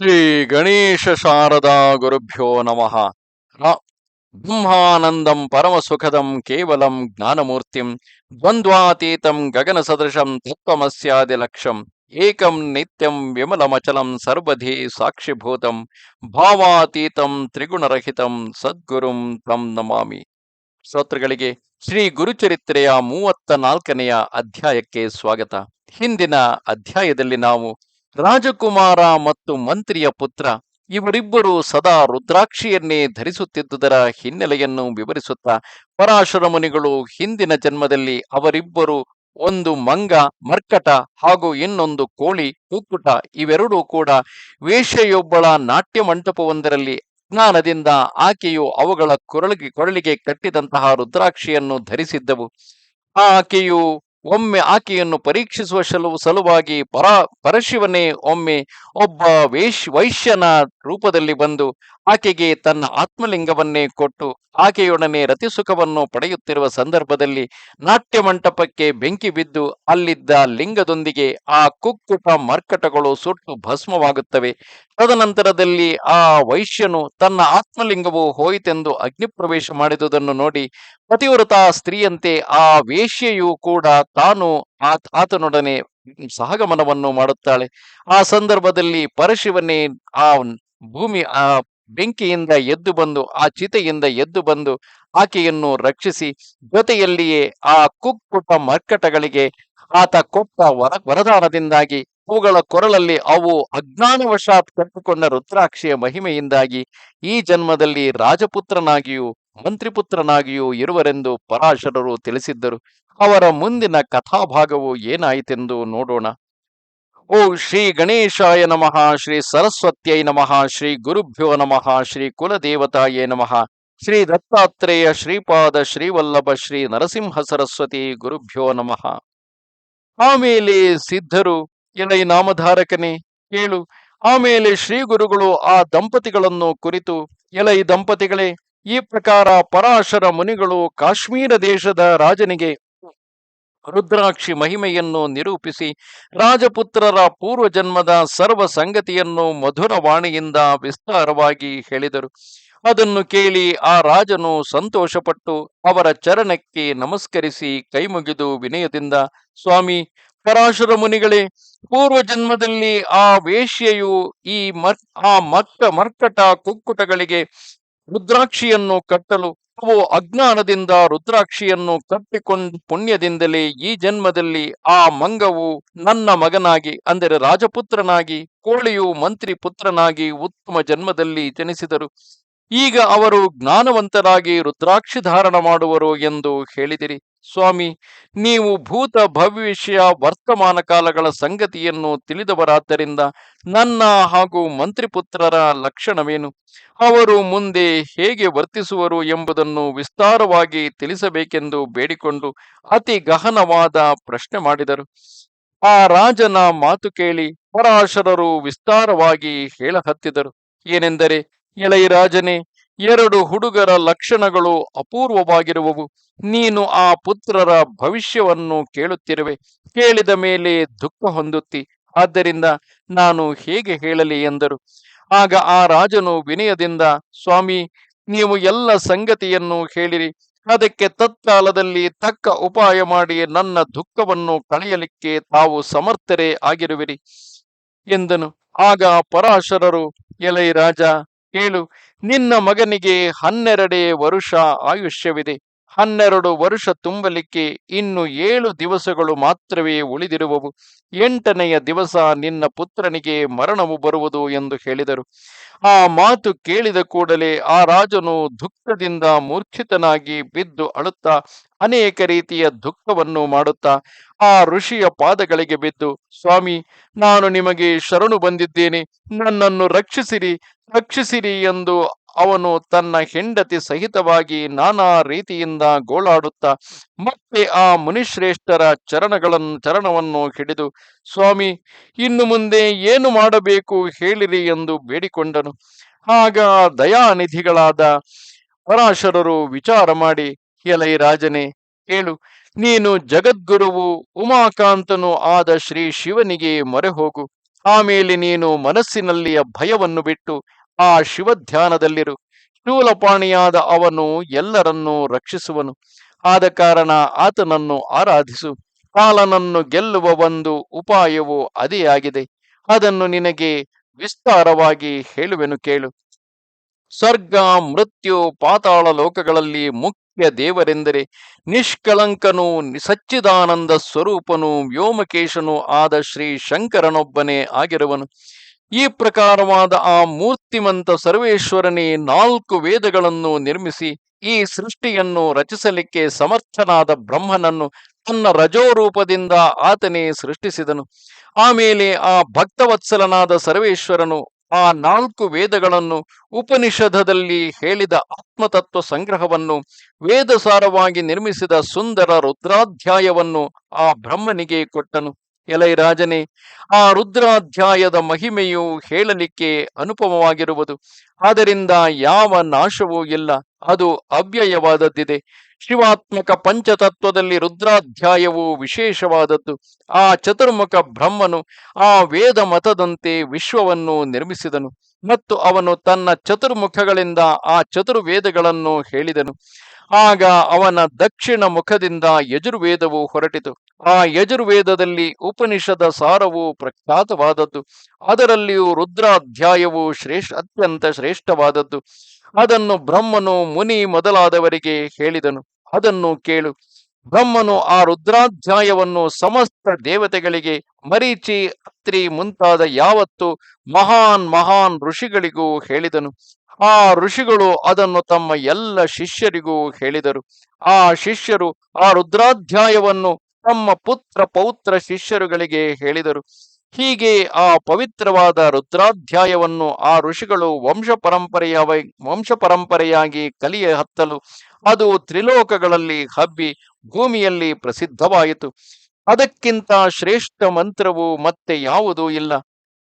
ಶ್ರೀ ಗಣೇಶ ಶಾರದಾ ಗುರುಭ್ಯೋ ನಮಃ ಬ್ರಹ್ಮಾನಂದಂ ಪರಮಸುಖದಂ ಕೇವಲಂ ಜ್ಞಾನಮೂರ್ತಿಂ ದ್ವಂದ್ವಾತೀತಂ ಗಗನ ಸದೃಶಂ ತತ್ವಮಸ್ಯಾದಿ ಲಕ್ಷಂ ಏಕಂ ನಿತ್ಯಂ ವಿಮಲಮಚಲಂ ಸರ್ವಧಿ ಸಾಕ್ಷಿಭೂತಂ ಭಾವಾತೀತಂ ತ್ರಿಗುಣರಹಿತಂ ಸದ್ಗುರುಂ ತಂ ನಮಾಮಿ. ಶ್ರೋತೃಗಳಿಗೆ ಶ್ರೀ ಗುರುಚರಿತ್ರೆಯ ಮೂವತ್ತ ನಾಲ್ಕನೆಯ ಅಧ್ಯಾಯಕ್ಕೆ ಸ್ವಾಗತ. ಹಿಂದಿನ ಅಧ್ಯಾಯದಲ್ಲಿ ನಾವು ರಾಜಕುಮಾರ ಮತ್ತು ಮಂತ್ರಿಯ ಪುತ್ರ, ಇವರಿಬ್ಬರು ಸದಾ ರುದ್ರಾಕ್ಷಿಯನ್ನೇ ಧರಿಸುತ್ತಿದ್ದುದರ ಹಿನ್ನೆಲೆಯನ್ನು ವಿವರಿಸುತ್ತಾ ಪರಾಶರ ಮುನಿಗಳು ಹಿಂದಿನ ಜನ್ಮದಲ್ಲಿ ಅವರಿಬ್ಬರು ಒಂದು ಮಂಗ, ಮರ್ಕಟ ಹಾಗೂ ಇನ್ನೊಂದು ಕೋಳಿ, ಕುಕ್ಕುಟ ಇವೆರಡೂ ಕೂಡ ವೇಷೆಯೊಬ್ಬಳ ನಾಟ್ಯ ಮಂಟಪವೊಂದರಲ್ಲಿ ಅಜ್ಞಾನದಿಂದ ಆಕೆಯು ಅವುಗಳ ಕೊರಳಿಗೆ ಕೊರಳಿಗೆ ಕಟ್ಟಿದಂತಹ ರುದ್ರಾಕ್ಷಿಯನ್ನು ಧರಿಸಿದ್ದವು. ಆಕೆಯು ಒಮ್ಮೆ ಆಕೆಯನ್ನು ಪರೀಕ್ಷಿಸುವ ಸಲುವು ಸಲುವಾಗಿ ಪರ ಪರಶಿವನೇ ಒಮ್ಮೆ ಒಬ್ಬ ವೇಶ್ ವೈಶ್ಯನ ರೂಪದಲ್ಲಿ ಬಂದು ಆಕೆಗೆ ತನ್ನ ಆತ್ಮಲಿಂಗವನ್ನೇ ಕೊಟ್ಟು ಆಕೆಯೊಡನೆ ರತಿಸುಖವನ್ನು ಪಡೆಯುತ್ತಿರುವ ಸಂದರ್ಭದಲ್ಲಿ ನಾಟ್ಯ ಮಂಟಪಕ್ಕೆ ಬೆಂಕಿ ಬಿದ್ದು ಅಲ್ಲಿದ್ದ ಲಿಂಗದೊಂದಿಗೆ ಆ ಕುಕ್ಕುಟ ಮರ್ಕಟಗಳು ಸುಟ್ಟು ಭಸ್ಮವಾಗುತ್ತವೆ. ತದನಂತರದಲ್ಲಿ ಆ ವೈಶ್ಯನು ತನ್ನ ಆತ್ಮಲಿಂಗವು ಹೋಯಿತೆಂದು ಅಗ್ನಿಪ್ರವೇಶ ಮಾಡಿದುದನ್ನು ನೋಡಿ ಪತಿವ್ರತ ಸ್ತ್ರೀಯಂತೆ ಆ ವೇಶ್ಯೆಯು ಕೂಡ ತಾನು ಆತ, ಆತನೊಡನೆ ಸಹಗಮನವನ್ನು ಮಾಡುತ್ತಾಳೆ. ಆ ಸಂದರ್ಭದಲ್ಲಿ ಪರಶಿವನೇ ಆ ಭೂಮಿ, ಆ ಬೆಂಕಿಯಿಂದ ಎದ್ದು ಬಂದು, ಆ ಚಿತೆಯಿಂದ ಎದ್ದು ಬಂದು ಆಕೆಯನ್ನು ರಕ್ಷಿಸಿ ಜೊತೆಯಲ್ಲಿಯೇ ಆ ಕುಕ್ಕುಟ ಮರ್ಕಟಗಳಿಗೆ ಆತ ಕೊಟ್ಟ ವರ, ವರದಾನದಿಂದಾಗಿ ಅವುಗಳ ಕೊರಳಲ್ಲಿ ಅವು ಅಜ್ಞಾನವಶಾತ್ ಕಟ್ಟಿಕೊಂಡ ರುದ್ರಾಕ್ಷಿಯ ಮಹಿಮೆಯಿಂದಾಗಿ ಈ ಜನ್ಮದಲ್ಲಿ ರಾಜಪುತ್ರನಾಗಿಯೂ ಮಂತ್ರಿಪುತ್ರನಾಗಿಯೂ ಇರುವರೆಂದು ಪರಾಶರರು ತಿಳಿಸಿದ್ದರು. ಅವರ ಮುಂದಿನ ಕಥಾಭಾಗವು ಏನಾಯಿತೆಂದು ನೋಡೋಣ. ಓ ಶ್ರೀ ಗಣೇಶಾಯ ನಮಃ, ಶ್ರೀ ಸರಸ್ವತ್ಯೈ ನಮಃ, ಶ್ರೀ ಗುರುಭ್ಯೋ ನಮಃ, ಶ್ರೀ ಕುಲದೇವತಾಯೇ ನಮಃ. ಶ್ರೀ ದತ್ತಾತ್ರೇಯ ಶ್ರೀಪಾದ ಶ್ರೀವಲ್ಲಭ ಶ್ರೀ ನರಸಿಂಹ ಸರಸ್ವತಿ ಗುರುಭ್ಯೋ ನಮಃ. ಆಮೇಲೆ ಸಿದ್ಧರು, ಎಲೈ ನಾಮಧಾರಕನೇ, ಕೇಳು. ಆಮೇಲೆ ಶ್ರೀ ಗುರುಗಳು ಆ ದಂಪತಿಗಳನ್ನು ಕುರಿತು, ಎಲೈ ದಂಪತಿಗಳೇ, ಈ ಪ್ರಕಾರ ಪರಾಶರ ಮುನಿಗಳು ಕಾಶ್ಮೀರ ದೇಶದ ರಾಜನಿಗೆ ರುದ್ರಾಕ್ಷಿ ಮಹಿಮೆಯನ್ನು ನಿರೂಪಿಸಿ ರಾಜಪುತ್ರರ ಪೂರ್ವಜನ್ಮದ ಸರ್ವ ಸಂಗತಿಯನ್ನು ಮಧುರ ವಾಣಿಯಿಂದ ವಿಸ್ತಾರವಾಗಿ ಹೇಳಿದರು. ಅದನ್ನು ಕೇಳಿ ಆ ರಾಜನು ಸಂತೋಷಪಟ್ಟು ಅವರ ಚರಣಕ್ಕೆ ನಮಸ್ಕರಿಸಿ ಕೈಮುಗಿದು ವಿನಯದಿಂದ, ಸ್ವಾಮಿ, ಪರಾಶುರ ಮುನಿಗಳೇ ಪೂರ್ವ ಜನ್ಮದಲ್ಲಿ ಆ ವೇಶ್ಯೆಯು ಈ ಮರ್, ಆ ಮಕ್ಕ ಮರ್ಕಟ ಕುಕ್ಕುಟಗಳಿಗೆ ರುದ್ರಾಕ್ಷಿಯನ್ನು ಕಟ್ಟಲು ಅವು ಅಜ್ಞಾನದಿಂದ ರುದ್ರಾಕ್ಷಿಯನ್ನು ಕಟ್ಟಿಕೊಂಡ ಪುಣ್ಯದಿಂದಲೇ ಈ ಜನ್ಮದಲ್ಲಿ ಆ ಮಂಗವು ನನ್ನ ಮಗನಾಗಿ, ಅಂದರೆ ರಾಜಪುತ್ರನಾಗಿ, ಕೋಳಿಯು ಮಂತ್ರಿ ಪುತ್ರನಾಗಿ ಉತ್ತಮ ಜನ್ಮದಲ್ಲಿ ಜನಿಸಿದರು. ಈಗ ಅವರು ಜ್ಞಾನವಂತರಾಗಿ ರುದ್ರಾಕ್ಷಿ ಧಾರಣ ಮಾಡುವರು ಎಂದು ಹೇಳಿದಿರಿ. ಸ್ವಾಮಿ, ನೀವು ಭೂತ ಭವಿಷ್ಯ ವರ್ತಮಾನ ಕಾಲಗಳ ಸಂಗತಿಯನ್ನು ತಿಳಿದವರಾದ್ದರಿಂದ ನನ್ನ ಹಾಗೂ ಮಂತ್ರಿಪುತ್ರರ ಲಕ್ಷಣವೇನು? ಅವರು ಮುಂದೆ ಹೇಗೆ ವರ್ತಿಸುವರು ಎಂಬುದನ್ನು ವಿಸ್ತಾರವಾಗಿ ತಿಳಿಸಬೇಕೆಂದು ಬೇಡಿಕೊಂಡು ಅತಿ ಗಹನವಾದ ಪ್ರಶ್ನೆ ಮಾಡಿದರು. ಆ ರಾಜನ ಮಾತು ಕೇಳಿ ಪರಾಶರರು ವಿಸ್ತಾರವಾಗಿ ಹೇಳಹತ್ತಿದರು. ಏನೆಂದರೆ ಎಲೈ ರಾಜನೇ, ಎರಡು ಹುಡುಗರ ಲಕ್ಷಣಗಳು ಅಪೂರ್ವವಾಗಿರುವವು. ನೀನು ಆ ಪುತ್ರರ ಭವಿಷ್ಯವನ್ನು ಕೇಳುತ್ತಿರುವೆ. ಕೇಳಿದ ಮೇಲೆ ದುಃಖ ಹೊಂದುತ್ತಿ. ಆದ್ದರಿಂದ ನಾನು ಹೇಗೆ ಹೇಳಲಿ ಎಂದರು. ಆಗ ಆ ರಾಜನು ವಿನಯದಿಂದ, ಸ್ವಾಮಿ, ನೀವು ಎಲ್ಲ ಸಂಗತಿಯನ್ನು ಹೇಳಿರಿ. ಅದಕ್ಕೆ ತತ್ಕಾಲದಲ್ಲಿ ತಕ್ಕ ಉಪಾಯ ಮಾಡಿ ನನ್ನ ದುಃಖವನ್ನು ಕಳೆಯಲಿಕ್ಕೆ ತಾವು ಸಮರ್ಥರೇ ಆಗಿರುವಿರಿ ಎಂದನು. ಆಗ ಪರಾಶರರು ಎಲೈ ರಾಜ ಕೇಳು ನಿನ್ನ ಮಗನಿಗೆ ಹನ್ನೆರಡೇ ವರುಷ ಆಯುಷ್ಯವಿದೆ. ಹನ್ನೆರಡು ವರ್ಷ ತುಂಬಲಿಕ್ಕೆ ಇನ್ನು ಏಳು ದಿವಸಗಳು ಮಾತ್ರವೇ ಉಳಿದಿರುವವು. ಎಂಟನೆಯ ದಿವಸ ನಿನ್ನ ಪುತ್ರನಿಗೆ ಮರಣವು ಬರುವುದು ಎಂದು ಹೇಳಿದರು. ಆ ಮಾತು ಕೇಳಿದ ಕೂಡಲೇ ಆ ರಾಜನು ದುಃಖದಿಂದ ಮೂರ್ಛಿತನಾಗಿ ಬಿದ್ದು ಅಳುತ್ತಾ ಅನೇಕ ರೀತಿಯ ದುಃಖವನ್ನು ಮಾಡುತ್ತಾ ಆ ಋಷಿಯ ಪಾದಗಳಿಗೆ ಬಿದ್ದು, ಸ್ವಾಮಿ, ನಾನು ನಿಮಗೆ ಶರಣು ಬಂದಿದ್ದೇನೆ. ನನ್ನನ್ನು ರಕ್ಷಿಸಿರಿ ರಕ್ಷಿಸಿರಿ ಎಂದು ಅವನು ತನ್ನ ಹೆಂಡತಿ ಸಹಿತವಾಗಿ ನಾನಾ ರೀತಿಯಿಂದ ಗೋಳಾಡುತ್ತಾ ಮತ್ತೆ ಆ ಮುನಿಶ್ರೇಷ್ಠರ ಚರಣಗಳನ್ನು ಚರಣವನ್ನು ಹಿಡಿದು, ಸ್ವಾಮಿ, ಇನ್ನು ಮುಂದೆ ಏನು ಮಾಡಬೇಕು ಹೇಳಿರಿ ಎಂದು ಬೇಡಿಕೊಂಡನು. ಆಗ ದಯಾನಿಧಿಗಳಾದ ಪರಾಶರರು ವಿಚಾರ ಮಾಡಿ, ಎಲೈ ರಾಜನೇ, ಹೇಳು, ನೀನು ಜಗದ್ಗುರುವು ಉಮಾಕಾಂತನು ಆದ ಶ್ರೀ ಶಿವನಿಗೆ ಮೊರೆ ಹೋಗು. ಆಮೇಲೆ ನೀನು ಮನಸ್ಸಿನಲ್ಲಿಯ ಭಯವನ್ನು ಬಿಟ್ಟು ಆ ಶಿವಧ್ಯಾನದಲ್ಲಿರು. ಶೂಲಪಾಣಿಯಾದ ಅವನು ಎಲ್ಲರನ್ನೂ ರಕ್ಷಿಸುವನು. ಆದ ಕಾರಣ ಆತನನ್ನು ಆರಾಧಿಸು. ಕಾಲನನ್ನು ಗೆಲ್ಲುವ ಒಂದು ಉಪಾಯವು ಅದೇ ಆಗಿದೆ. ಅದನ್ನು ನಿನಗೆ ವಿಸ್ತಾರವಾಗಿ ಹೇಳುವೆನು ಕೇಳು. ಸ್ವರ್ಗ, ಮೃತ್ಯು, ಪಾತಾಳ ಲೋಕಗಳಲ್ಲಿ ಮುಖ್ಯ ದೇವರೆಂದರೆ ನಿಷ್ಕಳಂಕನು ಸಚ್ಚಿದಾನಂದ ಸ್ವರೂಪನು ವ್ಯೋಮಕೇಶನು ಆದ ಶ್ರೀ ಶಂಕರನೊಬ್ಬನೇ ಆಗಿರುವನು. ಈ ಪ್ರಕಾರವಾದ ಆ ಮೂರ್ತಿಮಂತ ಸರ್ವೇಶ್ವರನೇ ನಾಲ್ಕು ವೇದಗಳನ್ನು ನಿರ್ಮಿಸಿ ಈ ಸೃಷ್ಟಿಯನ್ನು ರಚಿಸಲಿಕ್ಕೆ ಸಮರ್ಥನಾದ ಬ್ರಹ್ಮನನ್ನು ತನ್ನ ರಜೋರೂಪದಿಂದ ಆತನೇ ಸೃಷ್ಟಿಸಿದನು. ಆಮೇಲೆ ಆ ಭಕ್ತವತ್ಸಲನಾದ ಸರ್ವೇಶ್ವರನು ಆ ನಾಲ್ಕು ವೇದಗಳನ್ನು ಉಪನಿಷದದಲ್ಲಿ ಹೇಳಿದ ಆತ್ಮತತ್ವ ಸಂಗ್ರಹವನ್ನು, ವೇದಸಾರವಾಗಿ ನಿರ್ಮಿಸಿದ ಸುಂದರ ರುದ್ರಾಧ್ಯಾಯವನ್ನು ಆ ಬ್ರಹ್ಮನಿಗೆ ಕೊಟ್ಟನು. ಎಲೈ ರಾಜನೇ ಆ ರುದ್ರಾಧ್ಯಾಯದ ಮಹಿಮೆಯು ಹೇಳಲಿಕ್ಕೆ ಅನುಪಮವಾಗಿರುವುದು. ಆದ್ದರಿಂದ ಯಾವ ನಾಶವೂ ಇಲ್ಲ, ಅದು ಅವ್ಯಯವಾದದ್ದಿದೆ. ಶಿವಾತ್ಮಕ ಪಂಚತತ್ವದಲ್ಲಿ ರುದ್ರಾಧ್ಯಾಯವು ವಿಶೇಷವಾದದ್ದು. ಆ ಚತುರ್ಮುಖ ಬ್ರಹ್ಮನು ಆ ವೇದ ಮತದಂತೆ ವಿಶ್ವವನ್ನು ನಿರ್ಮಿಸಿದನು ಮತ್ತು ಅವನು ತನ್ನ ಚತುರ್ಮುಖಗಳಿಂದ ಆ ಚತುರ್ವೇದಗಳನ್ನು ಹೇಳಿದನು. ಆಗ ಅವನ ದಕ್ಷಿಣ ಮುಖದಿಂದ ಯಜುರ್ವೇದವು ಹೊರಟಿತು. ಆ ಯಜುರ್ವೇದದಲ್ಲಿ ಉಪನಿಷದ ಸಾರವು ಪ್ರಖ್ಯಾತವಾದದ್ದು. ಅದರಲ್ಲಿಯೂ ರುದ್ರಾಧ್ಯಾಯವು ಶ್ರೇಷ್ಠ, ಅತ್ಯಂತ ಶ್ರೇಷ್ಠವಾದದ್ದು. ಅದನ್ನು ಬ್ರಹ್ಮನು ಮುನಿ ಮೊದಲಾದವರಿಗೆ ಹೇಳಿದನು. ಅದನ್ನು ಕೇಳು. ಬ್ರಹ್ಮನು ಆ ರುದ್ರಾಧ್ಯಾಯವನ್ನು ಸಮಸ್ತ ದೇವತೆಗಳಿಗೆ ಮರೀಚಿ, ಅತ್ರಿ ಮುಂತಾದ ಯಾವತ್ತು ಮಹಾನ್ ಮಹಾನ್ ಋಷಿಗಳಿಗೂ ಹೇಳಿದನು. ಆ ಋಷಿಗಳು ಅದನ್ನು ತಮ್ಮ ಎಲ್ಲ ಶಿಷ್ಯರಿಗೂ ಹೇಳಿದರು. ಆ ಶಿಷ್ಯರು ಆ ರುದ್ರಾಧ್ಯಾಯವನ್ನು ತಮ್ಮ ಪುತ್ರ ಪೌತ್ರ ಶಿಷ್ಯರುಗಳಿಗೆ ಹೇಳಿದರು. ಹೀಗೆ ಆ ಪವಿತ್ರವಾದ ರುದ್ರಾಧ್ಯಾಯವನ್ನು ಆ ಋಷಿಗಳು ವಂಶ ಪರಂಪರೆಯ ವಂಶ ಪರಂಪರೆಯಾಗಿ ಕಲಿಯ ಹತ್ತಲು ಅದು ತ್ರಿಲೋಕಗಳಲ್ಲಿ ಹಬ್ಬಿ ಭೂಮಿಯಲ್ಲಿ ಪ್ರಸಿದ್ಧವಾಯಿತು. ಅದಕ್ಕಿಂತ ಶ್ರೇಷ್ಠ ಮಂತ್ರವು ಮತ್ತೆ ಯಾವುದೂ ಇಲ್ಲ.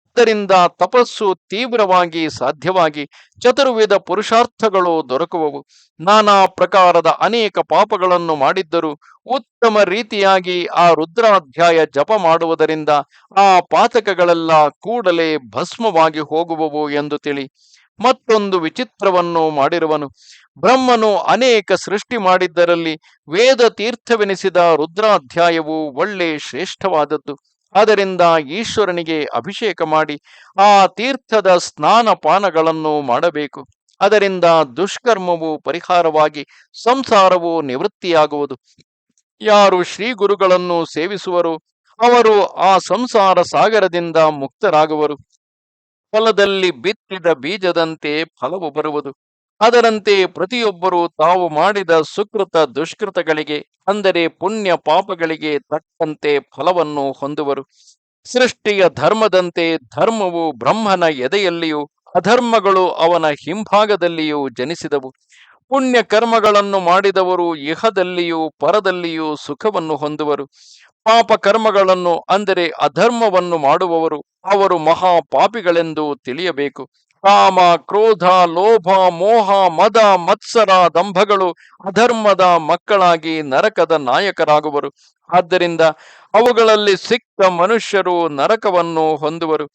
ಆದ್ದರಿಂದ ತಪಸ್ಸು ತೀವ್ರವಾಗಿ ಸಾಧ್ಯವಾಗಿ ಚತುರ್ವಿಧ ಪುರುಷಾರ್ಥಗಳು ದೊರಕುವವು. ನಾನಾ ಪ್ರಕಾರದ ಅನೇಕ ಪಾಪಗಳನ್ನು ಮಾಡಿದ್ದರೂ ಉತ್ತಮ ರೀತಿಯಾಗಿ ಆ ರುದ್ರಾಧ್ಯಾಯ ಜಪ ಮಾಡುವುದರಿಂದ ಆ ಪಾತಕಗಳೆಲ್ಲ ಕೂಡಲೇ ಭಸ್ಮವಾಗಿ ಹೋಗುವವು ಎಂದು ತಿಳಿ. ಮತ್ತೊಂದು ವಿಚಿತ್ರವನ್ನು ಮಾಡಿರುವನು. ಬ್ರಹ್ಮನು ಅನೇಕ ಸೃಷ್ಟಿ ಮಾಡಿದ್ದರಲ್ಲಿ ವೇದ ತೀರ್ಥವೆನಿಸಿದ ರುದ್ರಾಧ್ಯಾಯವು ಒಳ್ಳೆ ಶ್ರೇಷ್ಠವಾದದ್ದು. ಅದರಿಂದ ಈಶ್ವರನಿಗೆ ಅಭಿಷೇಕ ಮಾಡಿ ಆ ತೀರ್ಥದ ಸ್ನಾನ ಪಾನಗಳನ್ನು ಮಾಡಬೇಕು. ಅದರಿಂದ ದುಷ್ಕರ್ಮವು ಪರಿಹಾರವಾಗಿ ಸಂಸಾರವು ನಿವೃತ್ತಿಯಾಗುವುದು. ಯಾರು ಶ್ರೀ ಗುರುಗಳನ್ನು ಸೇವಿಸುವರು, ಅವರು ಆ ಸಂಸಾರ ಸಾಗರದಿಂದ ಮುಕ್ತರಾಗುವರು. ಫಲದಲ್ಲಿ ಬಿತ್ತಿದ ಬೀಜದಂತೆ ಫಲವು ಬರುವುದು. ಅದರಂತೆ ಪ್ರತಿಯೊಬ್ಬರೂ ತಾವು ಮಾಡಿದ ಸುಕೃತ ದುಷ್ಕೃತಗಳಿಗೆ, ಅಂದರೆ ಪುಣ್ಯ ಪಾಪಗಳಿಗೆ ತಕ್ಕಂತೆ ಫಲವನ್ನು ಹೊಂದುವರು. ಸೃಷ್ಟಿಯ ಧರ್ಮದಂತೆ ಧರ್ಮವು ಬ್ರಹ್ಮನ ಎದೆಯಲ್ಲಿಯೂ, ಅಧರ್ಮಗಳು ಅವನ ಹಿಂಭಾಗದಲ್ಲಿಯೂ ಜನಿಸಿದವು. ಪುಣ್ಯ ಕರ್ಮಗಳನ್ನು ಮಾಡಿದವರು ಇಹದಲ್ಲಿಯೂ, ಪರದಲ್ಲಿಯೂ ಸುಖವನ್ನು ಹೊಂದುವರು. ಪಾಪ ಕರ್ಮಗಳನ್ನು, ಅಂದರೆ ಅಧರ್ಮವನ್ನು ಮಾಡುವವರು, ಅವರು ಮಹಾ ಪಾಪಿಗಳೆಂದು ತಿಳಿಯಬೇಕು. ಕಾಮ, ಕ್ರೋಧ, ಲೋಭ, ಮೋಹ, ಮದ, ಮತ್ಸರ, ದಂಭಗಳು ಅಧರ್ಮದ ಮಕ್ಕಳಾಗಿ ನರಕದ ನಾಯಕರಾಗುವರು. ಆದ್ದರಿಂದ ಅವುಗಳಲ್ಲಿ ಸಿಕ್ಕ ಮನುಷ್ಯರು ನರಕವನ್ನು ಹೊಂದುವರು.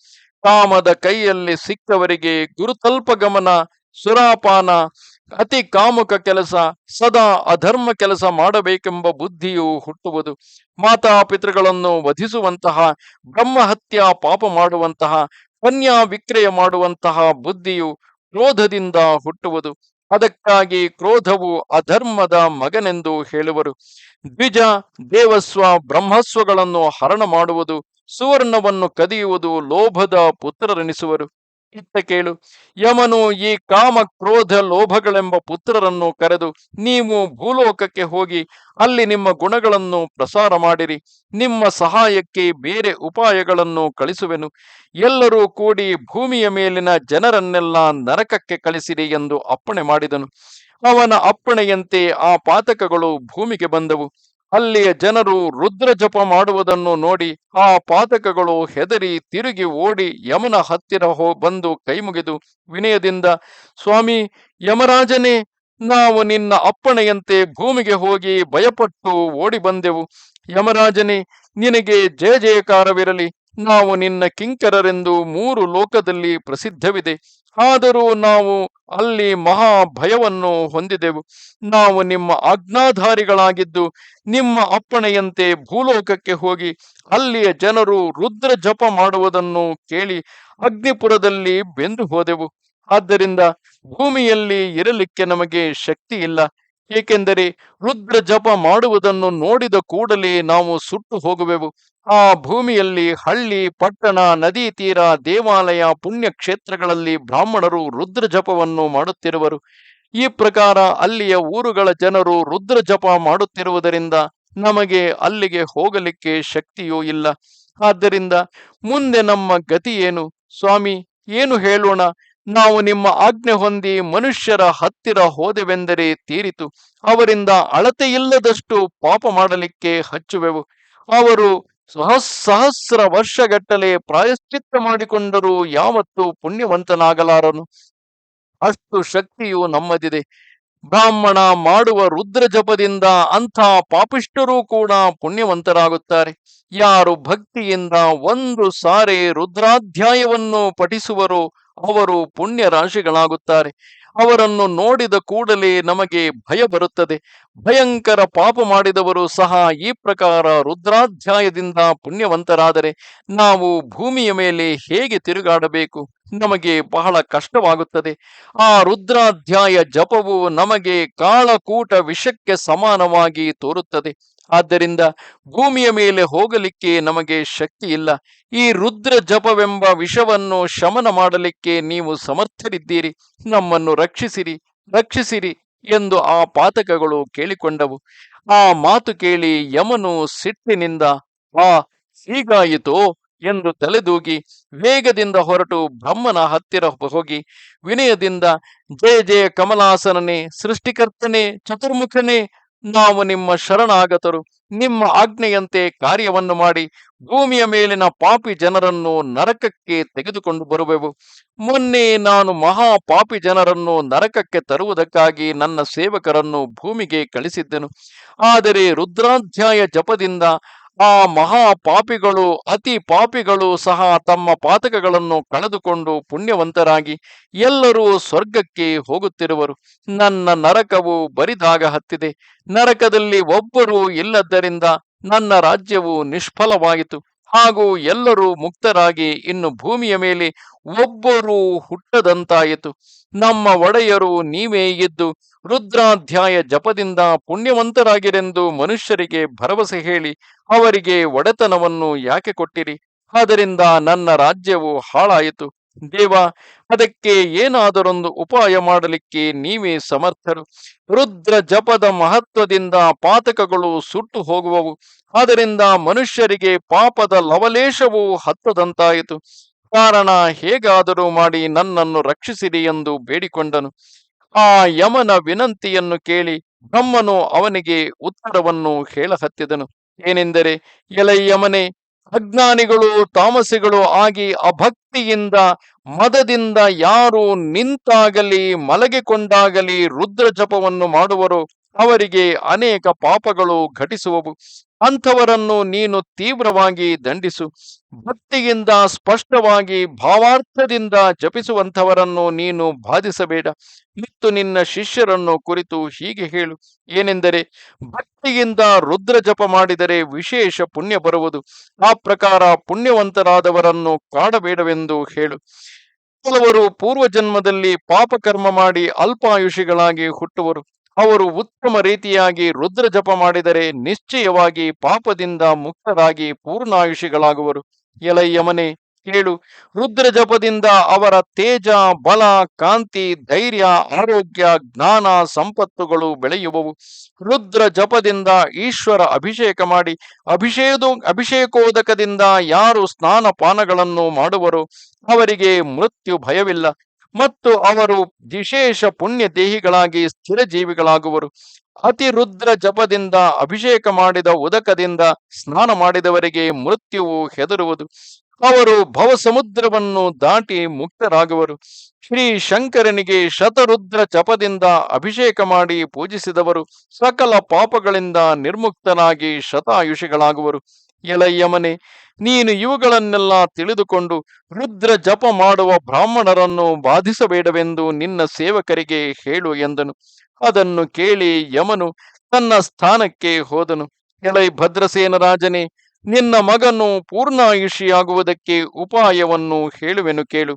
ಕಾಮದ ಕೈಯಲ್ಲಿ ಸಿಕ್ಕವರಿಗೆ ಗುರುತಲ್ಪ ಗಮನ, ಸುರಾಪಾನ, ಅತಿ ಕಾಮುಕ ಕೆಲಸ, ಸದಾ ಅಧರ್ಮ ಕೆಲಸ ಮಾಡಬೇಕೆಂಬ ಬುದ್ಧಿಯು ಹುಟ್ಟುವುದು. ಮಾತಾಪಿತೃಗಳನ್ನು ವಧಿಸುವಂತಹ, ಬ್ರಹ್ಮಹತ್ಯ ಪಾಪ ಮಾಡುವಂತಹ ಕನ್ಯಾ ವಿಕ್ರಯ ಮಾಡುವಂತಹ ಬುದ್ಧಿಯು ಕ್ರೋಧದಿಂದ ಹುಟ್ಟುವುದು. ಅದಕ್ಕಾಗಿ ಕ್ರೋಧವು ಅಧರ್ಮದ ಮಗನೆಂದು ಹೇಳುವರು. ದ್ವಿಜ ದೇವಸ್ವ ಬ್ರಹ್ಮಸ್ವಗಳನ್ನು ಹರಣ ಮಾಡುವುದು, ಸುವರ್ಣವನ್ನು ಕದಿಯುವುದು, ಲೋಭದ ಪುತ್ರರೆನಿಸುವರು. ಇತ್ತ ಕೇಳು, ಯಮನು ಈ ಕಾಮ ಕ್ರೋಧ ಲೋಭಗಳೆಂಬ ಪುತ್ರರನ್ನು ಕರೆದು ನೀವು ಭೂಲೋಕಕ್ಕೆ ಹೋಗಿ ಅಲ್ಲಿ ನಿಮ್ಮ ಗುಣಗಳನ್ನು ಪ್ರಸಾರ ಮಾಡಿರಿ. ನಿಮ್ಮ ಸಹಾಯಕ್ಕೆ ಬೇರೆ ಉಪಾಯಗಳನ್ನು ಕಳಿಸುವೆನು. ಎಲ್ಲರೂ ಕೂಡಿ ಭೂಮಿಯ ಮೇಲಿನ ಜನರನ್ನೆಲ್ಲ ನರಕಕ್ಕೆ ಕಳಿಸಿರಿ ಎಂದು ಅಪ್ಪಣೆ ಮಾಡಿದನು. ಅವನ ಅಪ್ಪಣೆಯಂತೆ ಆ ಪಾತಕಗಳು ಭೂಮಿಗೆ ಬಂದವು. ಅಲ್ಲಿಯ ಜನರು ರುದ್ರ ಜಪ ಮಾಡುವುದನ್ನು ನೋಡಿ ಆ ಪಾತಕಗಳು ಹೆದರಿ ತಿರುಗಿ ಓಡಿ ಯಮನ ಹತ್ತಿರ ಹೋ ಬಂದು ಕೈಮುಗಿದು ವಿನಯದಿಂದ, ಸ್ವಾಮಿ, ಯಮರಾಜನೇ, ನಾವು ನಿನ್ನ ಅಪ್ಪಣೆಯಂತೆ ಭೂಮಿಗೆ ಹೋಗಿ ಭಯಪಟ್ಟು ಓಡಿ ಬಂದೆವು. ಯಮರಾಜನೇ, ನಿನಗೆ ಜಯ ಜಯಕಾರವಿರಲಿ. ನಾವು ನಿನ್ನ ಕಿಂಕರರೆಂದು ಮೂರು ಲೋಕದಲ್ಲಿ ಪ್ರಸಿದ್ಧವಿದೆ. ಆದರೂ ನಾವು ಅಲ್ಲಿ ಮಹಾ ಭಯವನ್ನು ಹೊಂದಿದೆವು. ನಾವು ನಿಮ್ಮ ಆಜ್ಞಾಧಾರಿಗಳಾಗಿದ್ದು, ನಿಮ್ಮ ಅಪ್ಪಣೆಯಂತೆ ಭೂಲೋಕಕ್ಕೆ ಹೋಗಿ, ಅಲ್ಲಿಯ ಜನರು ರುದ್ರ ಜಪ ಮಾಡುವುದನ್ನು ಕೇಳಿ ಅಗ್ನಿಪುರದಲ್ಲಿ ಬೆಂದು ಹೋದೆವು. ಆದ್ದರಿಂದ ಭೂಮಿಯಲ್ಲಿ ಇರಲಿಕ್ಕೆ ನಮಗೆ ಶಕ್ತಿ ಇಲ್ಲ ಏಕೆಂದರೆ ರುದ್ರ ಜಪ ಮಾಡುವುದನ್ನು ನೋಡಿದ ಕೂಡಲೇ ನಾವು ಸುಟ್ಟು ಹೋಗುವೆವು. ಆ ಭೂಮಿಯಲ್ಲಿ ಹಳ್ಳಿ, ಪಟ್ಟಣ, ನದಿ ತೀರ, ದೇವಾಲಯ ಪುಣ್ಯ ಕ್ಷೇತ್ರಗಳಲ್ಲಿ ಬ್ರಾಹ್ಮಣರು ರುದ್ರ ಜಪವನ್ನು ಮಾಡುತ್ತಿರುವರು. ಈ ಪ್ರಕಾರ ಅಲ್ಲಿಯ ಊರುಗಳ ಜನರು ರುದ್ರ ಜಪ ಮಾಡುತ್ತಿರುವುದರಿಂದ ನಮಗೆ ಅಲ್ಲಿಗೆ ಹೋಗಲಿಕ್ಕೆ ಶಕ್ತಿಯೂ ಇಲ್ಲ. ಆದ್ದರಿಂದ ಮುಂದೆ ನಮ್ಮ ಗತಿ ಏನು? ಸ್ವಾಮಿ, ಏನು ಹೇಳೋಣ? ನಾವು ನಿಮ್ಮ ಆಜ್ಞೆ ಹೊಂದಿ ಮನುಷ್ಯರ ಹತ್ತಿರ ಹೋದೆವೆಂದರೆ ತೀರಿತು. ಅವರಿಂದ ಅಳತೆಯಿಲ್ಲದಷ್ಟು ಪಾಪ ಮಾಡಲಿಕ್ಕೆ ಹಚ್ಚುವೆವು. ಅವರು ಸಹ ಸಹಸ್ರ ವರ್ಷಗಟ್ಟಲೆ ಪ್ರಾಯಶ್ಚಿತ್ತ ಮಾಡಿಕೊಂಡರೂ ಯಾವತ್ತೂ ಪುಣ್ಯವಂತನಾಗಲಾರನು. ಅಷ್ಟು ಶಕ್ತಿಯು ನಮ್ಮದಿದೆ. ಬ್ರಾಹ್ಮಣ ಮಾಡುವ ರುದ್ರ ಜಪದಿಂದ ಅಂಥ ಪಾಪಿಷ್ಠರೂ ಕೂಡ ಪುಣ್ಯವಂತರಾಗುತ್ತಾರೆ. ಯಾರು ಭಕ್ತಿಯಿಂದ ಒಂದು ಸಾರಿ ರುದ್ರಾಧ್ಯಾಯವನ್ನು ಪಠಿಸುವರೋ ಅವರು ಪುಣ್ಯ ರಾಶಿಗಳಾಗುತ್ತಾರೆ ಅವರನ್ನು ನೋಡಿದ ಕೂಡಲೇ ನಮಗೆ ಭಯ ಬರುತ್ತದೆ. ಭಯಂಕರ ಪಾಪ ಮಾಡಿದವರು ಸಹ ಈ ಪ್ರಕಾರ ರುದ್ರಾಧ್ಯಾಯದಿಂದ ಪುಣ್ಯವಂತರಾದರೆ ನಾವು ಭೂಮಿಯ ಮೇಲೆ ಹೇಗೆ ತಿರುಗಾಡಬೇಕು? ನಮಗೆ ಬಹಳ ಕಷ್ಟವಾಗುತ್ತದೆ. ಆ ರುದ್ರಾಧ್ಯಾಯ ಜಪವು ನಮಗೆ ಕಾಳಕೂಟ ವಿಷಕ್ಕೆ ಸಮಾನವಾಗಿ ತೋರುತ್ತದೆ. ಆದ್ದರಿಂದ ಭೂಮಿಯ ಮೇಲೆ ಹೋಗಲಿಕ್ಕೆ ನಮಗೆ ಶಕ್ತಿ ಇಲ್ಲ. ಈ ರುದ್ರ ಜಪವೆಂಬ ವಿಷವನ್ನು ಶಮನ ಮಾಡಲಿಕ್ಕೆ ನೀವು ಸಮರ್ಥರಿದ್ದೀರಿ. ನಮ್ಮನ್ನು ರಕ್ಷಿಸಿರಿ ರಕ್ಷಿಸಿರಿ ಎಂದು ಆ ಪಾತಕಗಳು ಕೇಳಿಕೊಂಡವು. ಆ ಮಾತು ಕೇಳಿ ಯಮನು ಸಿಟ್ಟಿನಿಂದ ಆ ಹೀಗಾಯಿತೋ? ಎಂದು ತಲೆದೂಗಿ ವೇಗದಿಂದ ಹೊರಟು ಬ್ರಹ್ಮನ ಹತ್ತಿರ ಹೋಗಿ. ವಿನಯದಿಂದ, ಜಯ ಜಯ ಕಮಲಾಸನನೇ, ಸೃಷ್ಟಿಕರ್ತನೇ, ಚತುರ್ಮುಖನೇ ನಾವು ನಿಮ್ಮ ಶರಣಾಗತರು. ನಿಮ್ಮ ಆಜ್ಞೆಯಂತೆ ಕಾರ್ಯವನ್ನು ಮಾಡಿ ಭೂಮಿಯ ಮೇಲಿನ ಪಾಪಿ ಜನರನ್ನು ನರಕಕ್ಕೆ ತೆಗೆದುಕೊಂಡು ಬರುವೆವು. ಮೊನ್ನೆ ನಾನು ಮಹಾ ಪಾಪಿ ಜನರನ್ನು ನರಕಕ್ಕೆ ತರುವುದಕ್ಕಾಗಿ ನನ್ನ ಸೇವಕರನ್ನು ಭೂಮಿಗೆ ಕಳಿಸಿದ್ದೆನು. ಆದರೆ ರುದ್ರಾಧ್ಯಾಯ ಜಪದಿಂದ ಆ ಮಹಾ ಪಾಪಿಗಳು ಅತಿ ಪಾಪಿಗಳು ಸಹ ತಮ್ಮ ಪಾತಕಗಳನ್ನು ಕಳೆದುಕೊಂಡು ಪುಣ್ಯವಂತರಾಗಿ ಎಲ್ಲರೂ ಸ್ವರ್ಗಕ್ಕೆ ಹೋಗುತ್ತಿರುವರು. ನನ್ನ ನರಕವು ಬರಿದಾಗ ಹತ್ತಿದೆ. ನರಕದಲ್ಲಿ ಒಬ್ಬರೂ ಇಲ್ಲದ್ದರಿಂದ ನನ್ನ ರಾಜ್ಯವು ನಿಷ್ಫಲವಾಯಿತು. ಹಾಗೂ ಎಲ್ಲರೂ ಮುಕ್ತರಾಗಿ ಇನ್ನು ಭೂಮಿಯ ಮೇಲೆ ಒಬ್ಬರೂ ಹುಟ್ಟದಂತಾಯಿತು. ನಮ್ಮ ಒಡೆಯರು ನೀವೇ ಇದ್ದು ರುದ್ರಾಧ್ಯಾಯ ಜಪದಿಂದ ಪುಣ್ಯವಂತರಾಗಿರೆಂದು ಮನುಷ್ಯರಿಗೆ ಭರವಸೆ ಹೇಳಿ ಅವರಿಗೆ ಒಡೆತನವನ್ನು ಯಾಕೆ ಕೊಟ್ಟಿರಿ? ಆದ್ದರಿಂದ ನನ್ನ ರಾಜ್ಯವು ಹಾಳಾಯಿತು. ದೇವ, ಅದಕ್ಕೆ ಏನಾದರೊಂದು ಉಪಾಯ ಮಾಡಲಿಕ್ಕೆ ನೀವೇ ಸಮರ್ಥರು. ರುದ್ರ ಜಪದ ಮಹತ್ವದಿಂದ ಪಾತಕಗಳು ಸುಟ್ಟು ಹೋಗುವವು. ಆದ್ದರಿಂದ ಮನುಷ್ಯರಿಗೆ ಪಾಪದ ಲವಲೇಶವು ಹತ್ತದಂತಾಯಿತು. ಕಾರಣ ಹೇಗಾದರೂ ಮಾಡಿ ನನ್ನನ್ನು ರಕ್ಷಿಸಿರಿ ಎಂದು ಬೇಡಿಕೊಂಡನು. ಆ ಯಮನ ವಿನಂತಿಯನ್ನು ಕೇಳಿ ಬ್ರಹ್ಮನು ಅವನಿಗೆ ಉತ್ತರವನ್ನು ಹೇಳಹತ್ತಿದನು. ಏನೆಂದರೆ, ಎಲೈ ಯಮನೆ ಅಜ್ಞಾನಿಗಳು ತಾಮಸಿಗಳು ಆಗಿ ಅಭಕ್ತಿಯಿಂದ ಮದದಿಂದ ಯಾರು ನಿಂತಾಗಲಿ ಮಲಗಿಕೊಂಡಾಗಲಿ ರುದ್ರ ಜಪವನ್ನು ಮಾಡುವರೋ. ಅವರಿಗೆ ಅನೇಕ ಪಾಪಗಳು ಘಟಿಸುವವು. ಅಂಥವರನ್ನು ನೀನು ತೀವ್ರವಾಗಿ ದಂಡಿಸು. ಭಕ್ತಿಯಿಂದ, ಸ್ಪಷ್ಟವಾಗಿ, ಭಾವಾರ್ಥದಿಂದ ಜಪಿಸುವಂಥವರನ್ನು ನೀನು ಬಾಧಿಸಬೇಡ. ಮತ್ತು ನಿನ್ನ ಶಿಷ್ಯರನ್ನು ಕುರಿತು ಹೀಗೆ ಹೇಳು. ಏನೆಂದರೆ, ಭಕ್ತಿಯಿಂದ ರುದ್ರ ಜಪ ಮಾಡಿದರೆ ವಿಶೇಷ ಪುಣ್ಯ ಬರುವುದು. ಆ ಪ್ರಕಾರ ಪುಣ್ಯವಂತರಾದವರನ್ನು ಕಾಡಬೇಡವೆಂದು ಹೇಳು. ಕೆಲವರು ಪೂರ್ವ ಜನ್ಮದಲ್ಲಿ ಪಾಪಕರ್ಮ ಮಾಡಿ ಅಲ್ಪಾಯುಷಿಗಳಾಗಿ ಹುಟ್ಟುವರು. ಅವರು ಉತ್ತಮ ರೀತಿಯಾಗಿ ರುದ್ರ ಜಪ ಮಾಡಿದರೆ ನಿಶ್ಚಯವಾಗಿ ಪಾಪದಿಂದ ಮುಕ್ತರಾಗಿ ಪೂರ್ಣಾಯುಷಿಗಳಾಗುವರು. ಎಲಯ್ಯಮನೆ ಯಮನೆ, ಕೇಳು, ರುದ್ರ ಜಪದಿಂದ ಅವರ ತೇಜ, ಬಲ, ಕಾಂತಿ, ಧೈರ್ಯ, ಆರೋಗ್ಯ, ಜ್ಞಾನ, ಸಂಪತ್ತುಗಳು ಬೆಳೆಯುವವು. ರುದ್ರ ಜಪದಿಂದ ಈಶ್ವರ ಅಭಿಷೇಕ ಮಾಡಿ ಅಭಿಷೇದು, ಅಭಿಷೇಕೋದಕದಿಂದ ಯಾರು ಸ್ನಾನ ಪಾನಗಳನ್ನು ಮಾಡುವರು ಅವರಿಗೆ ಮೃತ್ಯು ಭಯವಿಲ್ಲ. ಮತ್ತು ಅವರು ವಿಶೇಷ ಪುಣ್ಯ ದೇಹಿಗಳಾಗಿ ಸ್ಥಿರ ಜೀವಿಗಳಾಗುವರು ಅತಿ ರುದ್ರ ಜಪದಿಂದ ಅಭಿಷೇಕ ಮಾಡಿದ ಉದಕದಿಂದ ಸ್ನಾನ ಮಾಡಿದವರಿಗೆ ಮೃತ್ಯುವು ಹೆದರುವುದು. ಅವರು ಭವಸಮುದ್ರವನ್ನು ದಾಟಿ ಮುಕ್ತರಾಗುವರು. ಶ್ರೀ ಶಂಕರನಿಗೆ ಶತರುದ್ರ ಜಪದಿಂದ ಅಭಿಷೇಕ ಮಾಡಿ ಪೂಜಿಸಿದವರು ಸಕಲ ಪಾಪಗಳಿಂದ ನಿರ್ಮುಕ್ತನಾಗಿ ಶತಾಯುಷಿಗಳಾಗುವರು. ಎಲಯ್ಯಮನೆ ನೀನು ಇವುಗಳನ್ನೆಲ್ಲ ತಿಳಿದುಕೊಂಡು ರುದ್ರ ಜಪ ಮಾಡುವ ಬ್ರಾಹ್ಮಣರನ್ನು ಬಾಧಿಸಬೇಡವೆಂದು ನಿನ್ನ ಸೇವಕರಿಗೆ ಹೇಳು ಎಂದನು. ಅದನ್ನು ಕೇಳಿ ಯಮನು ತನ್ನ ಸ್ಥಾನಕ್ಕೆ ಹೋದನು. ಎಳೈ ಭದ್ರಸೇನ ರಾಜನೇ, ನಿನ್ನ ಮಗನು ಪೂರ್ಣಾಯುಷಿಯಾಗುವುದಕ್ಕೆ ಉಪಾಯವನ್ನು ಹೇಳುವೆನು ಕೇಳು.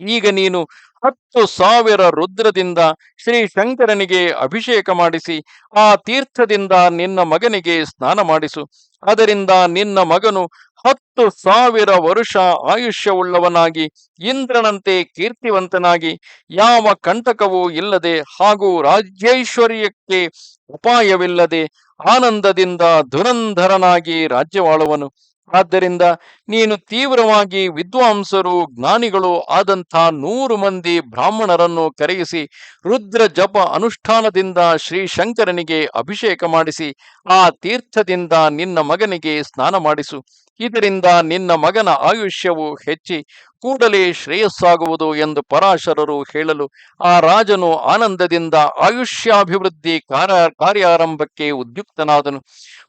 ಈಗ ನೀನು ಹತ್ತು ಸಾವಿರ ರುದ್ರದಿಂದ ಶ್ರೀ ಶಂಕರನಿಗೆ ಅಭಿಷೇಕ ಮಾಡಿಸಿ, ಆ ತೀರ್ಥದಿಂದ ನಿನ್ನ ಮಗನಿಗೆ ಸ್ನಾನ ಮಾಡಿಸು. ಅದರಿಂದ ನಿನ್ನ ಮಗನು ಹತ್ತು ಸಾವಿರ ವರುಷ ಆಯುಷ್ಯವುಳ್ಳವನಾಗಿ, ಇಂದ್ರನಂತೆ ಕೀರ್ತಿವಂತನಾಗಿ, ಯಾವ ಕಂಟಕವೂ ಇಲ್ಲದೆ ಹಾಗೂ ರಾಜ್ಯೈಶ್ವರ್ಯಕ್ಕೆ ಉಪಾಯವಿಲ್ಲದೆ ಆನಂದದಿಂದ ಧುರಂಧರನಾಗಿ ರಾಜ್ಯವಾಳುವನು. ಆದ್ದರಿಂದ ನೀನು ತೀವ್ರವಾಗಿ ವಿದ್ವಾಂಸರು, ಜ್ಞಾನಿಗಳು ಆದಂಥ ನೂರು ಮಂದಿ ಬ್ರಾಹ್ಮಣರನ್ನು ಕರೆಯಿಸಿ ರುದ್ರ ಜಪ ಅನುಷ್ಠಾನದಿಂದ ಶ್ರೀ ಶಂಕರನಿಗೆ ಅಭಿಷೇಕ ಮಾಡಿಸಿ ಆ ತೀರ್ಥದಿಂದ ನಿನ್ನ ಮಗನಿಗೆ ಸ್ನಾನ ಮಾಡಿಸು. ಇದರಿಂದ ನಿನ್ನ ಮಗನ ಆಯುಷ್ಯವು ಹೆಚ್ಚಿ ಕೂಡಲೇ ಶ್ರೇಯಸ್ಸಾಗುವುದು ಎಂದು ಪರಾಶರರು ಹೇಳಲು ಆ ರಾಜನು ಆನಂದದಿಂದ ಆಯುಷ್ಯಾಭಿವೃದ್ಧಿ ಕಾರ್ಯ ಕಾರ್ಯಾರಂಭಕ್ಕೆ ಉದ್ಯುಕ್ತನಾದನು.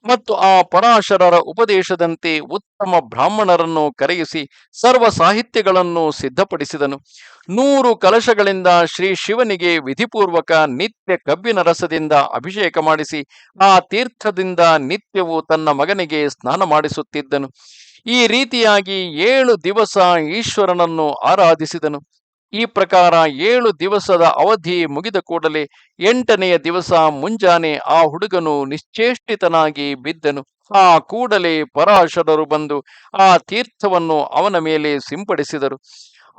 ಮತ್ತು ಆ ಪರಾಶರರ ಉಪದೇಶದಂತೆ ಉತ್ತಮ ಬ್ರಾಹ್ಮಣರನ್ನು ಕರೆಯಿಸಿ ಸರ್ವ ಸಾಹಿತ್ಯಗಳನ್ನು ಸಿದ್ಧಪಡಿಸಿದನು. ನೂರು ಕಲಶಗಳಿಂದ ಶ್ರೀ ಶಿವನಿಗೆ ವಿಧಿಪೂರ್ವಕ ನಿತ್ಯ ಕಬ್ಬಿನ ರಸದಿಂದ ಅಭಿಷೇಕ ಮಾಡಿಸಿ, ಆ ತೀರ್ಥದಿಂದ ನಿತ್ಯವೂ ತನ್ನ ಮಗನಿಗೆ ಸ್ನಾನ ಮಾಡಿಸುತ್ತಿದ್ದನು. ಈ ರೀತಿಯಾಗಿ ಏಳು ದಿವಸ ಈಶ್ವರನನ್ನು ಆರಾಧಿಸಿದನು. ಈ ಪ್ರಕಾರ ಏಳು ದಿವಸದ ಅವಧಿ ಮುಗಿದ ಕೂಡಲೇ ಎಂಟನೆಯ ದಿವಸ ಮುಂಜಾನೆ ಆ ಹುಡುಗನು ನಿಶ್ಚೇಷ್ಟಿತನಾಗಿ ಬಿದ್ದನು. ಆ ಕೂಡಲೇ ಪರಾಶರರು ಬಂದು ಆ ತೀರ್ಥವನ್ನು ಅವನ ಮೇಲೆ ಸಿಂಪಡಿಸಿದರು.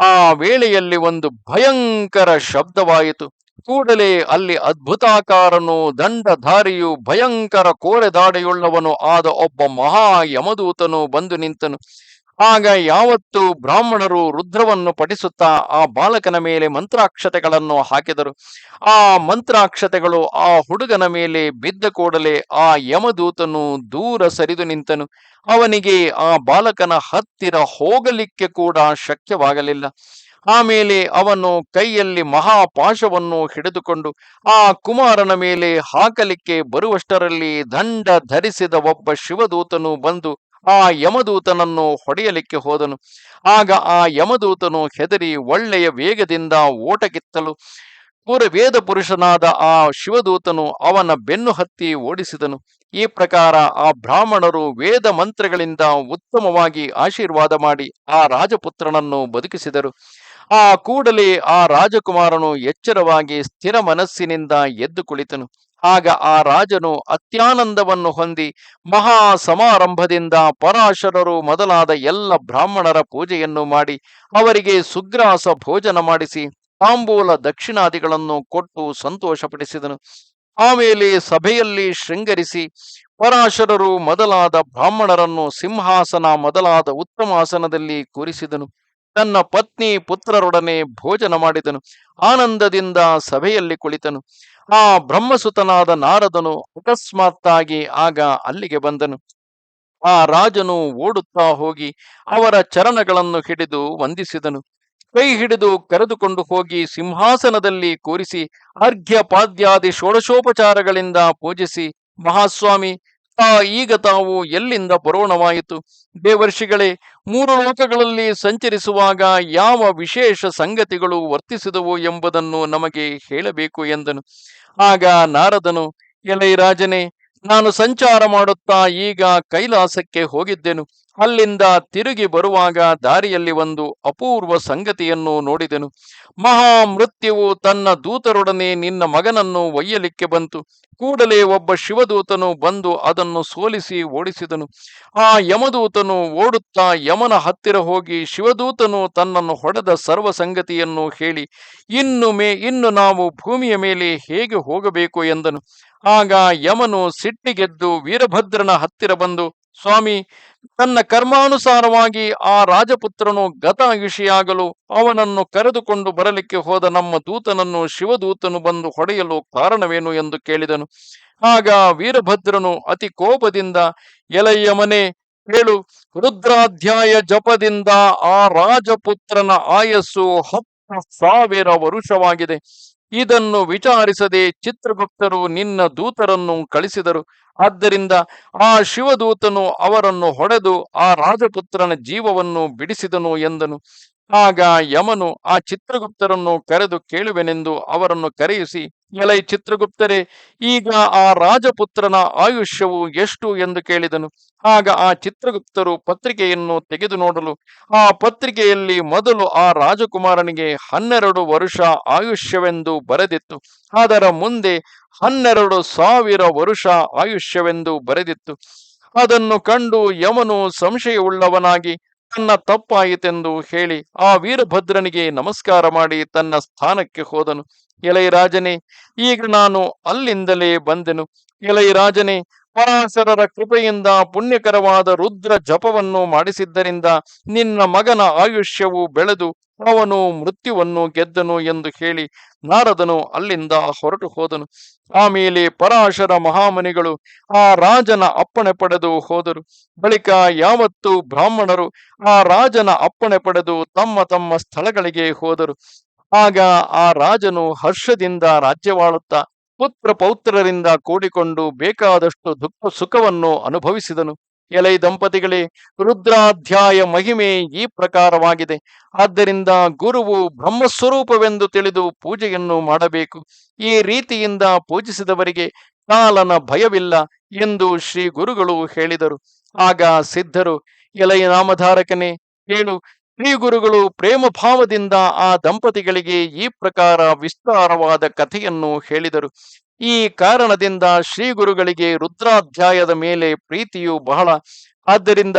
ಆ ವೇಳೆಯಲ್ಲಿ ಒಂದು ಭಯಂಕರ ಶಬ್ದವಾಯಿತು. ಕೂಡಲೇ ಅಲ್ಲಿ ಅದ್ಭುತಾಕಾರನು, ದಂಡಧಾರಿಯು, ಭಯಂಕರ ಕೋರೆದಾಡೆಯುಳ್ಳವನು ಆದ ಒಬ್ಬ ಮಹಾ ಯಮದೂತನು ಬಂದು ನಿಂತನು. ಆಗ ಯಾವತ್ತು ಬ್ರಾಹ್ಮಣರು ರುದ್ರವನ್ನು ಪಠಿಸುತ್ತಾ ಆ ಬಾಲಕನ ಮೇಲೆ ಮಂತ್ರಾಕ್ಷತೆಗಳನ್ನು ಹಾಕಿದರು. ಆ ಮಂತ್ರಾಕ್ಷತೆಗಳು ಆ ಹುಡುಗನ ಮೇಲೆ ಬಿದ್ದ ಕೂಡಲೇ ಆ ಯಮದೂತನು ದೂರ ಸರಿದು ನಿಂತನು. ಅವನಿಗೆ ಆ ಬಾಲಕನ ಹತ್ತಿರ ಹೋಗಲಿಕ್ಕೆ ಕೂಡ ಶಕ್ಯವಾಗಲಿಲ್ಲ. ಆಮೇಲೆ ಅವನು ಕೈಯಲ್ಲಿ ಮಹಾಪಾಶವನ್ನು ಹಿಡಿದುಕೊಂಡು ಆ ಕುಮಾರನ ಮೇಲೆ ಹಾಕಲಿಕ್ಕೆ ಬರುವಷ್ಟರಲ್ಲಿ ದಂಡ ಧರಿಸಿದ ಒಬ್ಬ ಶಿವದೂತನು ಬಂದು ಆ ಯಮದೂತನನ್ನು ಹೊಡೆಯಲಿಕ್ಕೆ ಹೋದನು. ಆಗ ಆ ಯಮದೂತನು ಹೆದರಿ ಒಳ್ಳೆಯ ವೇಗದಿಂದ ಓಟಕಿತ್ತಲು ಪುರ ವೇದ ಪುರುಷನಾದ ಆ ಶಿವದೂತನು ಅವನ ಬೆನ್ನು ಹತ್ತಿ ಓಡಿಸಿದನು. ಈ ಪ್ರಕಾರ ಆ ಬ್ರಾಹ್ಮಣರು ವೇದ ಮಂತ್ರಗಳಿಂದ ಉತ್ತಮವಾಗಿ ಆಶೀರ್ವಾದ ಮಾಡಿ ಆ ರಾಜಪುತ್ರನನ್ನು ಬದುಕಿಸಿದರು. ಆ ಕೂಡಲೇ ಆ ರಾಜಕುಮಾರನು ಎಚ್ಚರವಾಗಿ ಸ್ಥಿರ ಮನಸ್ಸಿನಿಂದ ಎದ್ದು ಕುಳಿತನು. ಆಗ ಆ ರಾಜನು ಅತ್ಯಾನಂದವನ್ನು ಹೊಂದಿ ಮಹಾ ಸಮಾರಂಭದಿಂದ ಪರಾಶರರು ಮೊದಲಾದ ಎಲ್ಲ ಬ್ರಾಹ್ಮಣರ ಪೂಜೆಯನ್ನು ಮಾಡಿ ಅವರಿಗೆ ಸುಗ್ರಾಸ ಭೋಜನ ಮಾಡಿಸಿ ತಾಂಬೂಲ ದಕ್ಷಿಣಾದಿಗಳನ್ನು ಕೊಟ್ಟು ಸಂತೋಷಪಡಿಸಿದನು. ಆಮೇಲೆ ಸಭೆಯಲ್ಲಿ ಶೃಂಗರಿಸಿ ಪರಾಶರರು ಮೊದಲಾದ ಬ್ರಾಹ್ಮಣರನ್ನು ಸಿಂಹಾಸನ ಮೊದಲಾದ ಉತ್ತಮಾಸನದಲ್ಲಿ ಕೂರಿಸಿದನು. ತನ್ನ ಪತ್ನಿ ಪುತ್ರರೊಡನೆ ಭೋಜನ ಮಾಡಿದನು. ಆನಂದದಿಂದ ಸಭೆಯಲ್ಲಿ ಕುಳಿತನು. ಆ ಬ್ರಹ್ಮಸುತನಾದ ನಾರದನು ಅಕಸ್ಮಾತ್ತಾಗಿ ಆಗ ಅಲ್ಲಿಗೆ ಬಂದನು. ಆ ರಾಜನು ಓಡುತ್ತಾ ಹೋಗಿ ಅವರ ಚರಣಗಳನ್ನು ಹಿಡಿದು ವಂದಿಸಿದನು. ಕೈ ಹಿಡಿದು ಕರೆದುಕೊಂಡು ಹೋಗಿ ಸಿಂಹಾಸನದಲ್ಲಿ ಕೂರಿಸಿ ಅರ್ಘ್ಯ ಪಾದ್ಯಾದಿ ಷೋಡಶೋಪಚಾರಗಳಿಂದ ಪೂಜಿಸಿ, ಮಹಾಸ್ವಾಮಿ ಈಗ ತಾವು ಎಲ್ಲಿಂದ ಬರೋಣವಾಯಿತು? ದೇವರ್ಷಿಗಳೇ ಮೂರು ಲೋಕಗಳಲ್ಲಿ ಸಂಚರಿಸುವಾಗ ಯಾವ ವಿಶೇಷ ಸಂಗತಿಗಳು ವರ್ತಿಸಿದವು ಎಂಬುದನ್ನು ನಮಗೆ ಹೇಳಬೇಕು ಎಂದನು. ಆಗ ನಾರದನು, ಎಲೈ ರಾಜನೇ, ನಾನು ಸಂಚಾರ ಮಾಡುತ್ತಾ ಈಗ ಕೈಲಾಸಕ್ಕೆ ಹೋಗಿದ್ದೆನು. ಅಲ್ಲಿಂದ ತಿರುಗಿ ಬರುವಾಗ ದಾರಿಯಲ್ಲಿ ಒಂದು ಅಪೂರ್ವ ಸಂಗತಿಯನ್ನು ನೋಡಿದೆನು. ಮಹಾ ಮೃತ್ಯುವು ತನ್ನ ದೂತರೊಡನೆ ನಿನ್ನ ಮಗನನ್ನು ಒಯ್ಯಲಿಕ್ಕೆ ಬಂತು. ಕೂಡಲೇ ಒಬ್ಬ ಶಿವದೂತನು ಬಂದು ಅದನ್ನು ಸೋಲಿಸಿ ಓಡಿಸಿದನು. ಆ ಯಮದೂತನು ಓಡುತ್ತಾ ಯಮನ ಹತ್ತಿರ ಹೋಗಿ ಶಿವದೂತನು ತನ್ನನ್ನು ಹೊಡೆದ ಸರ್ವ ಸಂಗತಿಯನ್ನು ಹೇಳಿ, ಇನ್ನು ಮೇ, ಇನ್ನು ನಾವು ಭೂಮಿಯ ಮೇಲೆ ಹೇಗೆ ಹೋಗಬೇಕು? ಎಂದನು. ಆಗ ಯಮನು ಸಿಟ್ಟಿಗೆದ್ದು ವೀರಭದ್ರನ ಹತ್ತಿರ ಬಂದು ಸ್ವಾಮಿ, ತನ್ನ ಕರ್ಮಾನುಸಾರವಾಗಿ ಆ ರಾಜಪುತ್ರನು ಗತಾಯುಷಿಯಾಗಲು ಅವನನ್ನು ಕರೆದುಕೊಂಡು ಬರಲಿಕ್ಕೆ ಹೋದ ನಮ್ಮ ದೂತನನ್ನು ಶಿವದೂತನು ಬಂದು ಹೊಡೆಯಲು ಕಾರಣವೇನು ಎಂದು ಕೇಳಿದನು. ಆಗ ವೀರಭದ್ರನು ಅತಿ ಕೋಪದಿಂದ, ಎಲಯ್ಯ ಮನೆ ಹೇಳು ರುದ್ರಾಧ್ಯಾಯ ಜಪದಿಂದ ಆ ರಾಜಪುತ್ರನ ಆಯಸ್ಸು ಹತ್ತು ಸಾವಿರ ವರುಷವಾಗಿದೆ. ಇದನ್ನು ವಿಚಾರಿಸದೆ ಚಿತ್ರಗುಪ್ತರು ನಿನ್ನ ದೂತರನ್ನು ಕಳಿಸಿದರು. ಆದ್ದರಿಂದ ಆ ಶಿವದೂತನು ಅವರನ್ನು ಹೊಡೆದು ಆ ರಾಜಪುತ್ರನ ಜೀವವನ್ನು ಬಿಡಿಸಿದನು ಎಂದನು. ಆಗ ಯಮನು ಆ ಚಿತ್ರಗುಪ್ತರನ್ನು ಕರೆದು ಕೇಳುವೆನೆಂದು ಅವರನ್ನು ಕರೆಯಿಸಿ, ಎಲೈ ಚಿತ್ರಗುಪ್ತರೇ, ಈಗ ಆ ರಾಜಪುತ್ರನ ಆಯುಷ್ಯವು ಎಷ್ಟು? ಎಂದು ಕೇಳಿದನು. ಆಗ ಆ ಚಿತ್ರಗುಪ್ತರು ಪತ್ರಿಕೆಯನ್ನು ತೆಗೆದು ನೋಡಲು, ಆ ಪತ್ರಿಕೆಯಲ್ಲಿ ಮೊದಲು ಆ ರಾಜಕುಮಾರನಿಗೆ ಹನ್ನೆರಡು ವರ್ಷ ಆಯುಷ್ಯವೆಂದು ಬರೆದಿತ್ತು. ಅದರ ಮುಂದೆ ಹನ್ನೆರಡು ಸಾವಿರ ವರುಷ ಆಯುಷ್ಯವೆಂದು ಬರೆದಿತ್ತು. ಅದನ್ನು ಕಂಡು ಯಮನು ಸಂಶಯವುಳ್ಳವನಾಗಿ, ತನ್ನ ತಪ್ಪಾಯಿತೆಂದು ಹೇಳಿ ಆ ವೀರಭದ್ರನಿಗೆ ನಮಸ್ಕಾರ ಮಾಡಿ ತನ್ನ ಸ್ಥಾನಕ್ಕೆ ಹೋದನು. ಎಲೈರಾಜನೇ ಈಗ ನಾನು ಅಲ್ಲಿಂದಲೇ ಬಂದೆನು. ಎಲೈರಾಜನೇ ಪರಾಸರರ ಕೃಪೆಯಿಂದ ಪುಣ್ಯಕರವಾದ ರುದ್ರ ಜಪವನ್ನು ಮಾಡಿಸಿದ್ದರಿಂದ ನಿನ್ನ ಮಗನ ಆಯುಷ್ಯವು ಬೆಳೆದು ಅವನು ಮೃತ್ಯುವನ್ನು ಗೆದ್ದನು ಎಂದು ಹೇಳಿ ನಾರದನು ಅಲ್ಲಿಂದ ಹೊರಟು ಹೋದನು. ಆಮೇಲೆ ಪರಾಶರ ಮಹಾಮನಿಗಳು ಆ ರಾಜನ ಅಪ್ಪಣೆ ಪಡೆದು ಹೋದರು. ಬಳಿಕ ಯಾವತ್ತು ಬ್ರಾಹ್ಮಣರು ಆ ರಾಜನ ಅಪ್ಪಣೆ ಪಡೆದು ತಮ್ಮ ತಮ್ಮ ಸ್ಥಳಗಳಿಗೆ ಹೋದರು. ಆಗ ಆ ರಾಜನು ಹರ್ಷದಿಂದ ರಾಜ್ಯವಾಳುತ್ತಾ ಪುತ್ರ ಪೌತ್ರರಿಂದ ಕೂಡಿಕೊಂಡು ಬೇಕಾದಷ್ಟು ದುಃಖ ಸುಖವನ್ನು ಅನುಭವಿಸಿದನು. ಎಲೈ ದಂಪತಿಗಳೇ, ರುದ್ರಾಧ್ಯಾಯ ಮಹಿಮೆ ಈ ಪ್ರಕಾರವಾಗಿದೆ. ಆದ್ದರಿಂದ ಗುರುವು ಬ್ರಹ್ಮಸ್ವರೂಪವೆಂದು ತಿಳಿದು ಪೂಜೆಯನ್ನು ಮಾಡಬೇಕು. ಈ ರೀತಿಯಿಂದ ಪೂಜಿಸಿದವರಿಗೆ ಕಾಲನ ಭಯವಿಲ್ಲ ಎಂದು ಶ್ರೀ ಗುರುಗಳು ಹೇಳಿದರು. ಆಗ ಸಿದ್ಧರು, ಎಲೈ ನಾಮಧಾರಕನೇ, ಹೇಳು, ಶ್ರೀ ಗುರುಗಳು ಪ್ರೇಮ ಭಾವದಿಂದ ಆ ದಂಪತಿಗಳಿಗೆ ಈ ಪ್ರಕಾರ ವಿಸ್ತಾರವಾದ ಕಥೆಯನ್ನು ಹೇಳಿದರು. ಈ ಕಾರಣದಿಂದ ಶ್ರೀ ಗುರುಗಳಿಗೆ ರುದ್ರಾಧ್ಯಾಯದ ಮೇಲೆ ಪ್ರೀತಿಯು ಬಹಳ. ಆದ್ದರಿಂದ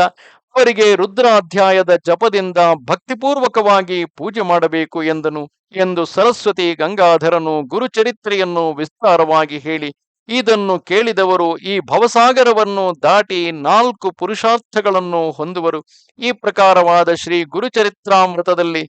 ಅವರಿಗೆ ರುದ್ರಾಧ್ಯಾಯದ ಜಪದಿಂದ ಭಕ್ತಿಪೂರ್ವಕವಾಗಿ ಪೂಜೆ ಮಾಡಬೇಕು ಎಂದನು ಎಂದು ಸರಸ್ವತಿ ಗಂಗಾಧರನು ಗುರುಚರಿತ್ರೆಯನ್ನು ವಿಸ್ತಾರವಾಗಿ ಹೇಳಿ. ಇದನ್ನು ಕೇಳಿದವರು ಈ ಭವಸಾಗರವನ್ನು ದಾಟಿ ನಾಲ್ಕು ಪುರುಷಾರ್ಥಗಳನ್ನು ಹೊಂದುವರು. ಈ ಪ್ರಕಾರವಾದ ಶ್ರೀ ಗುರುಚರಿತ್ರಾಮೃತದಲ್ಲಿ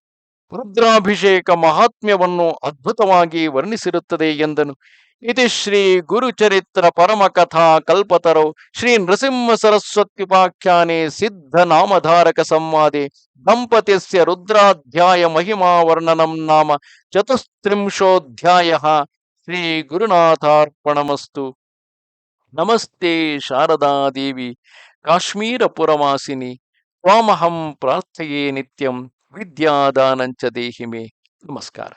ರುದ್ರಾಭಿಷೇಕ ಮಹಾತ್ಮ್ಯವನ್ನು ಅದ್ಭುತವಾಗಿ ವರ್ಣಿಸಿರುತ್ತದೆ ಎಂದನು. ಇತಿ ಶ್ರೀ ಗುರುಚರಿತ್ರ ಪರಮಕಥಾ ಕಲ್ಪತರೋ ಶ್ರೀ ನೃಸಿಂಹ ಸರಸ್ವತ್ಯುಪಾಖ್ಯಾನೆ ಸಿದ್ಧ ನಾಮಧಾರಕ ಸಂವಾದೆ ದಂಪತಿಸ್ಯ ರುದ್ರಾಧ್ಯಾಯ ಮಹಿಮಾ ವರ್ಣನಂ ನಾಮ ಚತುಸ್ತ್ರಿಂಶೋಧ್ಯಾಯ ಶ್ರೀ ಗುರುನಾಥಾರ್ಪಣಮಸ್ತು ನಮಸ್ತೆ ಶಾರದಾ ದೇವಿ ಕಾಶ್ಮೀರಪುರವಾಸಿನಿ ತ್ವಾಮಹಂ ಪ್ರಾರ್ಥೆಯೇ ನಿತ್ಯಂ ವಿದ್ಯಾದಾನಂಚ ದೇಹಿಮೆ ನಮಸ್ಕಾರ